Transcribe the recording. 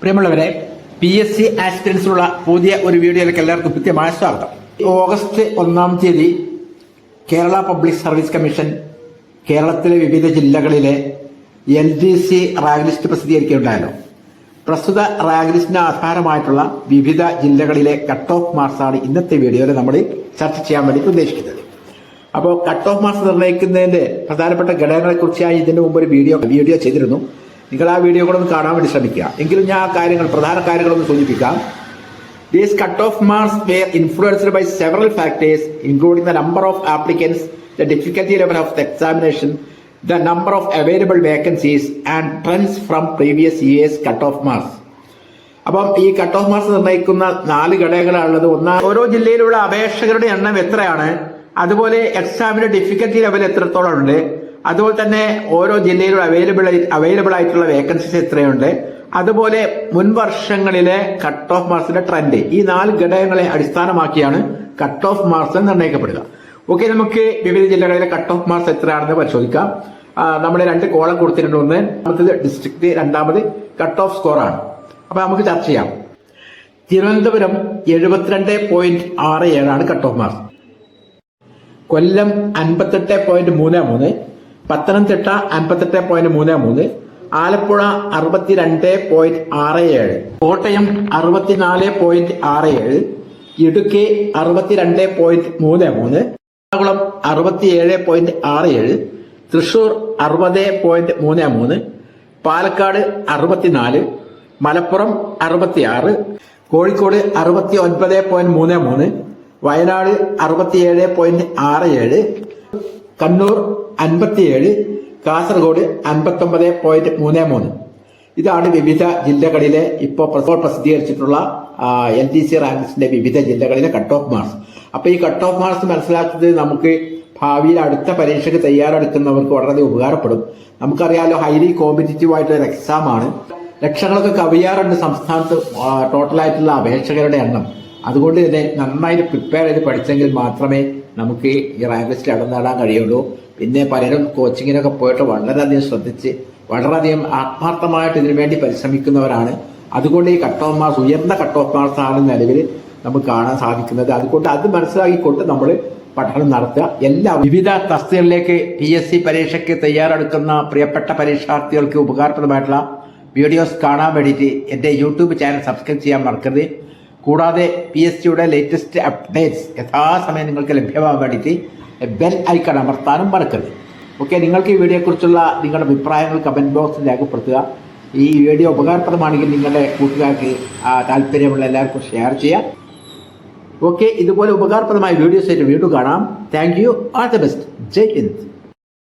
പ്രിയമുള്ളവരെ P S C ആസ്പിറൻസിനുള്ള പുതിയ ഒരു വീഡിയോയിലേക്ക് എല്ലാവർക്കും കൃത്യമായ സ്വാഗതം. ഓഗസ്റ്റ് ഒന്നാം തീയതി കേരള പബ്ലിക് സർവീസ് കമ്മീഷൻ കേരളത്തിലെ വിവിധ ജില്ലകളിലെ L D C rank list പ്രസിദ്ധീകരിക്കുകയുണ്ടായല്ലോ. പ്രസ്തുത റാങ്ക് ലിസ്റ്റിന് ആധാരമായിട്ടുള്ള വിവിധ ജില്ലകളിലെ കട്ട് ഓഫ് മാർക്സാണ് ഇന്നത്തെ വീഡിയോയിൽ നമ്മൾ ചർച്ച ചെയ്യാൻ വേണ്ടി ഉദ്ദേശിക്കുന്നത്. അപ്പോൾ കട്ട് ഓഫ് മാർക്സ് നിർണയിക്കുന്നതിന്റെ പ്രധാനപ്പെട്ട ഘടകങ്ങളെ കുറിച്ചായി ഇതിനു മുമ്പ് ഒരു വീഡിയോ വീഡിയോ ചെയ്തിരുന്നു. നിങ്ങൾ ആ വീഡിയോ കൂടെ ഒന്ന് കാണാൻ വേണ്ടി ശ്രമിക്കുക എങ്കിലും ഞാൻ ആ കാര്യങ്ങൾ പ്രധാന കാര്യങ്ങളൊന്ന് സൂചിപ്പിക്കാം These cutoff marks were influenced by several factors, including the number of applicants, the difficulty level of the examination, the number of available vacancies, and trends from previous years' cutoff marks. അപ്പം ഈ cut off marks നിർണയിക്കുന്ന നാല് ഘടകങ്ങളാണുള്ളത് ഒന്നാം ഓരോ ജില്ലയിലുള്ള അപേക്ഷകരുടെ എണ്ണം എത്രയാണ് അതുപോലെ എക്സാമിന്റെ ഡിഫിക്കൽറ്റി ലെവൽ എത്രത്തോളം ഉണ്ട് അതുപോലെ തന്നെ ഓരോ ജില്ലയിലും അവൈലബിൾ അവൈലബിൾ ആയിട്ടുള്ള വേക്കൻസീസ് എത്രയുണ്ട് അതുപോലെ മുൻ വർഷങ്ങളിലെ കട്ട് ഓഫ് മാർക്സിന്റെ ട്രെൻഡ് ഈ നാല് ഘടകങ്ങളെ അടിസ്ഥാനമാക്കിയാണ് കട്ട് ഓഫ് മാർക്സ് നിർണയിക്കപ്പെടുക. ഓക്കെ നമുക്ക് വിവിധ ജില്ലകളിലെ കട്ട് ഓഫ് മാർക്സ് എത്രയാണെന്ന് പരിശോധിക്കാം. നമ്മൾ രണ്ട് കോളം കൊടുത്തിട്ടുണ്ട്. ഒന്ന് രണ്ടാമത്തത് ഡിസ്ട്രിക്ട് രണ്ടാമത് കട്ട് ഓഫ് സ്കോർ ആണ്. അപ്പൊ നമുക്ക് ചർച്ച ചെയ്യാം. തിരുവനന്തപുരം എഴുപത്തിരണ്ട് പോയിന്റ് ആറ് ഏഴാണ് കട്ട് ഓഫ് മാർക്സ് കൊല്ലം അൻപത്തെട്ട് പോയിന്റ് മൂന്ന് മൂന്ന്. പത്തനംതിട്ട അൻപത്തെട്ട് പോയിന്റ് മൂന്ന് മൂന്ന് ആലപ്പുഴ അറുപത്തിരണ്ട് പോയിന്റ് ആറ് ഏഴ് കോട്ടയം അറുപത്തിനാല് പോയിന്റ് ആറ് ഏഴ് ഇടുക്കി അറുപത്തിരണ്ട് പോയിന്റ് മൂന്ന് മൂന്ന് എറണാകുളം അറുപത്തിയേഴ് പോയിന്റ് ആറ് ഏഴ് തൃശൂർ അറുപത് പോയിന്റ് മൂന്ന് മൂന്ന് പാലക്കാട് അറുപത്തിനാല് മലപ്പുറം അറുപത്തിയാറ് കോഴിക്കോട് അറുപത്തി ഒൻപത് പോയിന്റ് മൂന്ന് മൂന്ന് വയനാട് അറുപത്തിയേഴ് പോയിന്റ് ആറ് ഏഴ് കണ്ണൂർ അൻപത്തിയേഴ് കാസർഗോഡ് അൻപത്തൊമ്പത് പോയിന്റ് മൂന്ന് മൂന്ന്. ഇതാണ് വിവിധ ജില്ലകളിലെ ഇപ്പോൾ പ്രസോ പ്രസിദ്ധീകരിച്ചിട്ടുള്ള എൽ ഡി സി റാങ്ക്സിന്റെ വിവിധ ജില്ലകളിലെ കട്ട് ഓഫ് മാർക്സ് അപ്പോൾ ഈ കട്ട് ഓഫ് മാർക്സ് മനസ്സിലാക്കുന്നത് നമുക്ക് ഭാവിയിൽ അടുത്ത പരീക്ഷയ്ക്ക് തയ്യാറെടുക്കുന്നവർക്ക് വളരെ ഉപകാരപ്പെടും. നമുക്കറിയാലോ ഹൈലി കോമ്പറ്റീറ്റീവ് ആയിട്ടുള്ള എക്സാം ആണ്. ലക്ഷങ്ങളൊക്കെ കവിയാറുണ്ട് സംസ്ഥാനത്ത് ടോട്ടലായിട്ടുള്ള അപേക്ഷകരുടെ എണ്ണം. അതുകൊണ്ട് തന്നെ നന്നായിട്ട് പ്രിപ്പയർ ചെയ്ത് പഠിച്ചെങ്കിൽ മാത്രമേ നമുക്ക് ഈ റാങ്ക് ലിസ്റ്റിൽ ഇടം നേടാൻ കഴിയുള്ളൂ. പിന്നെ പലരും കോച്ചിങ്ങിനൊക്കെ പോയിട്ട് വളരെയധികം ശ്രദ്ധിച്ച് വളരെയധികം ആത്മാർത്ഥമായിട്ട് ഇതിനു വേണ്ടി പരിശ്രമിക്കുന്നവരാണ്. അതുകൊണ്ട് ഈ കട്ട് ഓഫ് മാർക്സ് ഉയർന്ന കട്ട് ഓഫ് മാർക്സ് ആണ് നിലവിൽ നമുക്ക് കാണാൻ സാധിക്കുന്നത്. അതുകൊണ്ട് അത് മനസ്സിലാക്കിക്കൊണ്ട് നമ്മൾ പഠനം നടത്തുക. എല്ലാ വിവിധ തസ്തികളിലേക്ക് പി എസ് സി പരീക്ഷയ്ക്ക് തയ്യാറെടുക്കുന്ന പ്രിയപ്പെട്ട പരീക്ഷാർത്ഥികൾക്ക് ഉപകാരപ്രദമായിട്ടുള്ള വീഡിയോസ് കാണാൻ വേണ്ടിയിട്ട് എന്റെ യൂട്യൂബ് ചാനൽ സബ്സ്ക്രൈബ് ചെയ്യാൻ മറക്കരുത്. കൂടാതെ പി എസ് സിയുടെ ലേറ്റസ്റ്റ് അപ്ഡേറ്റ്സ് യഥാസമയം നിങ്ങൾക്ക് ലഭ്യമാകാൻ വേണ്ടിയിട്ട് ബെൽ ഐക്കൺ അമർത്താനും മറക്കരുത്. ഓക്കെ നിങ്ങൾക്ക് ഈ വീഡിയോയെക്കുറിച്ചുള്ള നിങ്ങളുടെ അഭിപ്രായങ്ങൾ കമന്റ് ബോക്സിൽ രേഖപ്പെടുത്തുക. ഈ വീഡിയോ ഉപകാരപ്രദമാണെങ്കിൽ നിങ്ങളുടെ കൂട്ടുകാർക്ക് താല്പര്യമുള്ള എല്ലാവർക്കും ഷെയർ ചെയ്യാം ഓക്കെ ഇതുപോലെ ഉപകാരപ്രദമായ വീഡിയോസ് ആയിട്ട് വീണ്ടും കാണാം. Thank you all the best Jai Hind.